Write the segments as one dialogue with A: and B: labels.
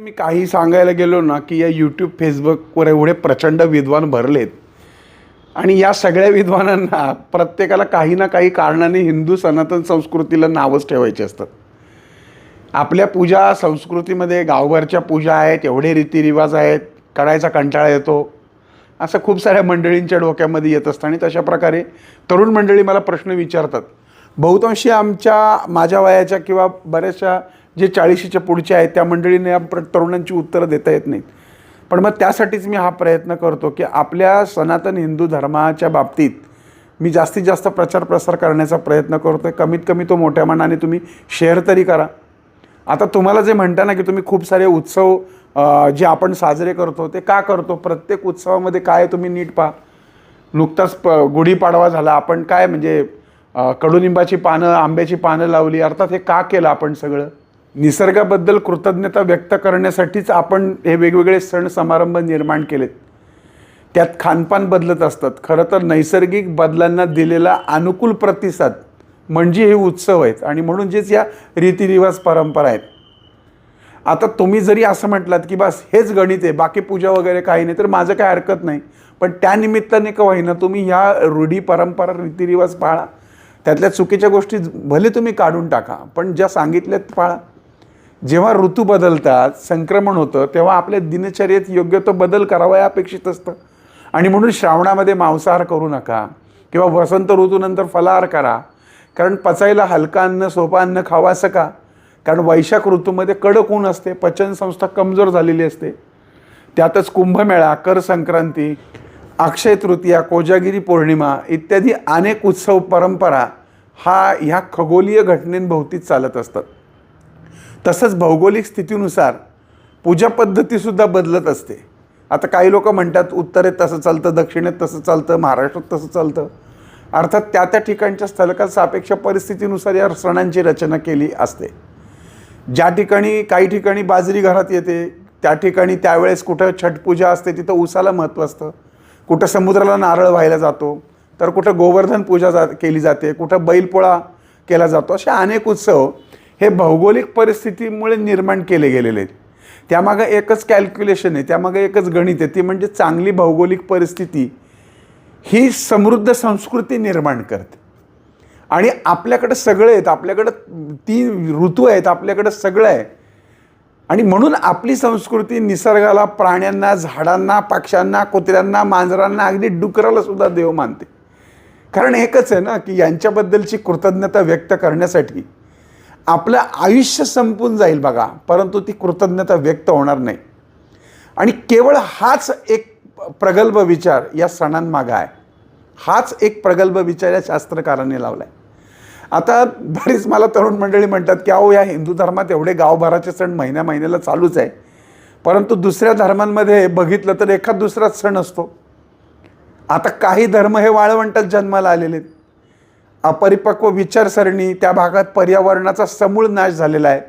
A: मी काही सांगायला गेलो ना की या यूट्यूब फेसबुकवर एवढे प्रचंड विद्वान भरलेत. आणि या सगळ्या विद्वानांना प्रत्येकाला काही ना काही कारणाने हिंदू सनातन संस्कृतीला नावच ठेवायचे असतात. आपल्या पूजा संस्कृतीमध्ये गावभरच्या पूजा आहेत एवढे रीतिरिवाज आहेत करायचा कंटाळा येतो. असं खूप साऱ्या मंडळींच्या डोक्यामध्ये येत असतं आणि तशा प्रकारे तरुण मंडळी मला प्रश्न विचारतात. बहुतांशी आमच्या माझ्या वयाच्या किंवा बऱ्याचशा जे चाळीशीच्या पुढच्या आहेत त्या मंडळीने या तरुणांची उत्तरं देता येत नाहीत. पण मग त्यासाठीच मी हा प्रयत्न करतो की आपल्या सनातन हिंदू धर्माच्या बाबतीत मी जास्तीत जास्त प्रचार प्रसार करण्याचा प्रयत्न करतो आहे कमीत कमी तो मोठ्या मनाने तुम्ही शेअर तरी करा. आता तुम्हाला जे म्हणता ना की तुम्ही खूप सारे उत्सव जे आपण साजरे करतो ते का करतो? प्रत्येक उत्सवामध्ये काय तुम्ही नीट पहा. नुकताच प गुढीपाडवा झाला. आपण काय म्हणजे कडुनिंबाची पानं आंब्याची पानं लावली. अर्थात हे का केलं आपण सगळं? निसर्गाबद्दल कृतज्ञता व्यक्त करण्यासाठीच आपण हे वेगवेगळे सण समारंभ निर्माण केलेत. त्यात खानपान बदलत असतात. खरं तर नैसर्गिक बदलांना दिलेला अनुकूल प्रतिसाद म्हणजे हे उत्सव आहेत आणि म्हणून जेच या रीतिरिवाज परंपरा आहेत. आता तुम्ही जरी असं म्हटलात की बस हेच गणित आहे बाकी पूजा वगैरे काही नाही तर माझं काही हरकत नाही. पण त्यानिमित्ताने का होईना तुम्ही ह्या रूढी परंपरा रीतिरिवाज पाळा. त्यातल्या चुकीच्या गोष्टी भले तुम्ही काढून टाका पण ज्या सांगितल्यात पाळा. जेव्हा ऋतू बदलतात संक्रमण होतं तेव्हा आपल्या दिनचर्येत योग्य तो बदल करावा हे अपेक्षित असतं. आणि म्हणून श्रावणामध्ये मांसाहार करू नका किंवा वसंत ऋतूनंतर फलाहार करा. कारण पचायला हलका अन्न सोपा अन्न खावा असं का? कारण वैशाख ऋतूमध्ये कडक ऊन असते पचनसंस्था कमजोर झालेली असते. त्यातच कुंभमेळा कर संक्रांती अक्षय तृतीया कोजागिरी पौर्णिमा इत्यादी अनेक उत्सव परंपरा हा ह्या खगोलीय घटनेंभोवतीच चालत असतात. तसंच भौगोलिक स्थितीनुसार पूजा पद्धतीसुद्धा बदलत असते. आता काही लोक म्हणतात उत्तरेत तसं चालतं दक्षिणेत तसं चालतं महाराष्ट्रात तसं चालतं. अर्थात त्या त्या ठिकाणच्या स्थलकाल सापेक्ष परिस्थितीनुसार या सणांची रचना केली असते. ज्या ठिकाणी काही ठिकाणी बाजरी घरात येते त्या ठिकाणी त्यावेळेस कुठं छटपूजा असते तिथं उसाला महत्त्व असतं. कुठं समुद्राला नारळ व्हायला जातो तर कुठं गोवर्धन पूजा जा केली जाते कुठं बैलपोळा केला जातो असे अनेक उत्सव हे भौगोलिक परिस्थितीमुळे निर्माण केले गेलेले आहेत. त्यामागं एकच कॅल्क्युलेशन आहे त्यामागं एकच गणित आहे ती म्हणजे चांगली भौगोलिक परिस्थिती ही समृद्ध संस्कृती निर्माण करते. आणि आपल्याकडं सगळे आहेत आपल्याकडं तीन ऋतू आहेत आपल्याकडं सगळं आहे आणि म्हणून आपली संस्कृती निसर्गाला प्राण्यांना झाडांना पक्ष्यांना कुत्र्यांना मांजरांना अगदी डुकराला सुद्धा देव मानते. कारण एकच आहे ना की यांच्याबद्दलची कृतज्ञता व्यक्त करण्यासाठी आपलं आयुष्य संपून जाईल बघा परंतु ती कृतज्ञता व्यक्त होणार नाही. आणि केवळ हाच एक प्रगल्भ विचार या सणांमागा आहे. हाच एक प्रगल्भ विचार या शास्त्रकारांनी लावला आहे आता बरीच मला तरुण मंडळी म्हणतात की अहो या हिंदू धर्मात एवढे गावभराचे सण महिन्या महिन्याला चालूच आहे. परंतु दुसऱ्या धर्मांमध्ये बघितलं तर एखाद दुसराच सण असतो. आता काही धर्म हे वाळवंटात जन्माला आलेले आहेत. अपरिपक्व विचारसरणी त्या भागात पर्यावरणाचा समूळ नाश झालेला आहे.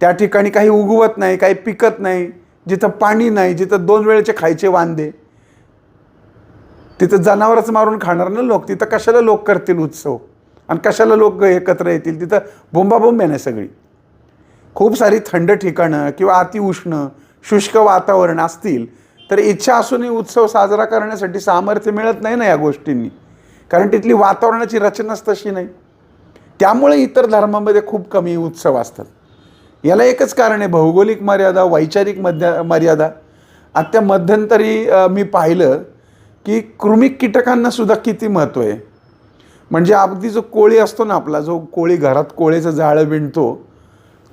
A: त्या ठिकाणी काही उगवत नाही काही पिकत नाही जिथं पाणी नाही जिथं दोन वेळेचे खायचे वांदे. तिथं जनावरच मारून खाणार ना लोक तिथं कशाला लोक करतील उत्सव? आणि कशाला लोक एकत्र येतील? तिथं बोंबाबोंब आहे ना सगळी. खूप सारी थंड ठिकाणं किंवा अतिउष्ण शुष्क वातावरण असतील तर इच्छा असूनही उत्सव साजरा करण्यासाठी सामर्थ्य मिळत नाही ना या गोष्टींनी. कारण तिथली वातावरणाची रचनाच तशी नाही. त्यामुळे इतर धर्मामध्ये खूप कमी उत्सव असतात. याला एकच कारण आहे भौगोलिक मर्यादा वैचारिक मध्य मर्यादा. आत्ता मध्यंतरी मी पाहिलं की कृमी कीटकांना सुद्धा किती महत्त्व आहे. म्हणजे अगदी जो कोळी असतो ना आपला जो कोळी घरात कोळीचं जाळं विणतो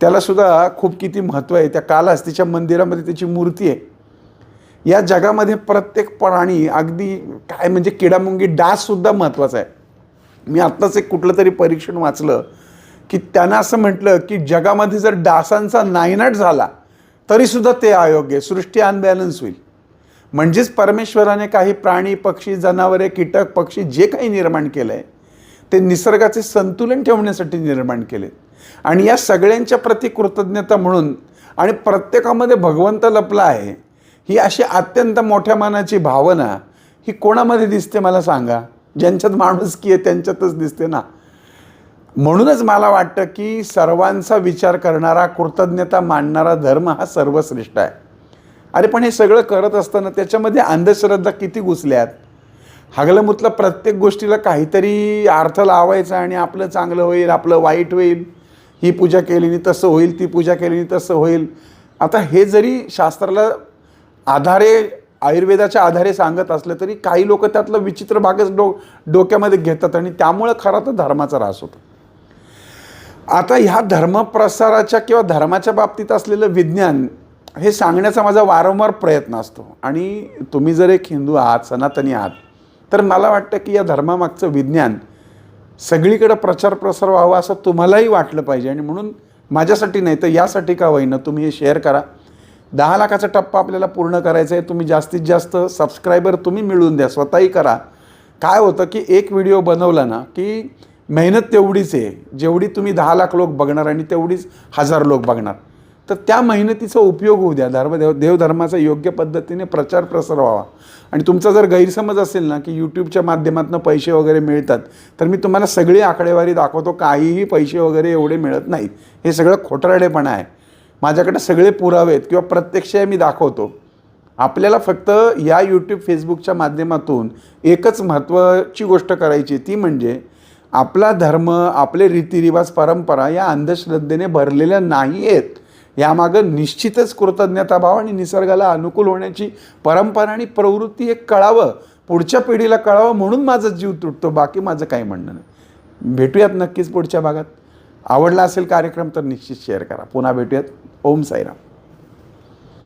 A: त्यालासुद्धा खूप किती महत्त्व आहे. त्या कालहस्तीच्या मंदिरामध्ये त्याची मूर्ती आहे. या जगामध्ये प्रत्येक प्राणी अगदी काय म्हणजे किडामुंगी डाससुद्धा महत्त्वाचा आहे. मी आत्ताच एक कुठलं तरी परीक्षण वाचलं की त्यांना असं म्हटलं की जगामध्ये जर डासांचा नायनाट झाला तरीसुद्धा ते अयोग्य सृष्टी अनबॅलन्स होईल. म्हणजेच परमेश्वराने काही प्राणी पक्षी जनावरे कीटक पक्षी जे काही निर्माण केलं आहे ते निसर्गाचे संतुलन ठेवण्यासाठी निर्माण केले. आणि या सगळ्यांच्या प्रति कृतज्ञता म्हणून आणि प्रत्येकामध्ये भगवंत लपला आहे ही अशी अत्यंत मोठ्या मानाची भावना ही कोणामध्ये दिसते मला सांगा? ज्यांच्यात माणुसकी आहे त्यांच्यातच दिसते ना? म्हणूनच मला वाटतं की सर्वांचा विचार करणारा कृतज्ञता मानणारा धर्म हा सर्वश्रेष्ठ आहे. अरे पण हे सगळं करत असताना त्याच्यामध्ये अंधश्रद्धा किती घुसल्यात हगलमुतलं प्रत्येक गोष्टीला काहीतरी अर्थ लावायचा आणि आपलं चांगलं होईल आपलं वाईट होईल. ही पूजा केलीने तसं होईल ती पूजा केलीने तसं होईल. आता हे जरी शास्त्राला आधारे आयुर्वेदाच्या आधारे सांगत असलं तरी काही लोक त्यातलं विचित्र भागच डो डोक्यामध्ये घेतात आणि त्यामुळं खरा तर धर्माचा ऱ्हास होतो. आता ह्या धर्मप्रसाराच्या किंवा धर्माच्या बाबतीत असलेलं विज्ञान हे सांगण्याचा माझा वारंवार प्रयत्न असतो. आणि तुम्ही जर एक हिंदू आहात सनातनी आहात तर मला वाटतं की या धर्मामागचं विज्ञान सगळीकडं प्रचार प्रसार व्हावा असं तुम्हालाही वाटलं पाहिजे. आणि म्हणून माझ्यासाठी नाही तर यासाठी का होईना तुम्ही हे शेअर करा. दहा लाखाचा टप्पा आपल्याला पूर्ण करायचा आहे तुम्ही जास्तीत जास्त सबस्क्रायबर तुम्ही मिळवून द्या स्वतःही करा. काय होतं की एक व्हिडिओ बनवला ना की मेहनत तेवढीच आहे. जेवढी तुम्ही दहा लाख लोक बघणार आणि तेवढीच हजार लोक बघणार. तर त्या मेहनतीचा उपयोग होऊ द्या. धर्म देव देवधर्माचा योग्य पद्धतीने प्रचार प्रसार व्हावा. आणि तुमचा जर गैरसमज असेल ना की यूट्यूबच्या माध्यमातून पैसे वगैरे मिळतात तर मी तुम्हाला सगळी आकडेवारी दाखवतो. काहीही पैसे वगैरे एवढे मिळत नाहीत. हे सगळं खोटराडेपणा आहे. माझ्याकडे सगळे पुरावे आहेत किंवा प्रत्यक्ष मी दाखवतो. आपल्याला फक्त या यूट्यूब फेसबुकच्या माध्यमातून एकच महत्त्वाची गोष्ट करायची ती म्हणजे आपला धर्म आपले रीतिरिवाज परंपरा या अंधश्रद्धेने भरलेल्या नाही आहेत. यामागं निश्चितच कृतज्ञताभाव आणि निसर्गाला अनुकूल होण्याची परंपरा आणि प्रवृत्ती एक कळावं. पुढच्या पिढीला कळावं म्हणून माझा जीव तुटतो. बाकी माझं काही म्हणणं नाही. भेटूयात नक्कीच पुढच्या भागात. आवडला असेल कार्यक्रम तर निश्चित शेअर करा. पुन्हा भेटूयात. ओम साईराम.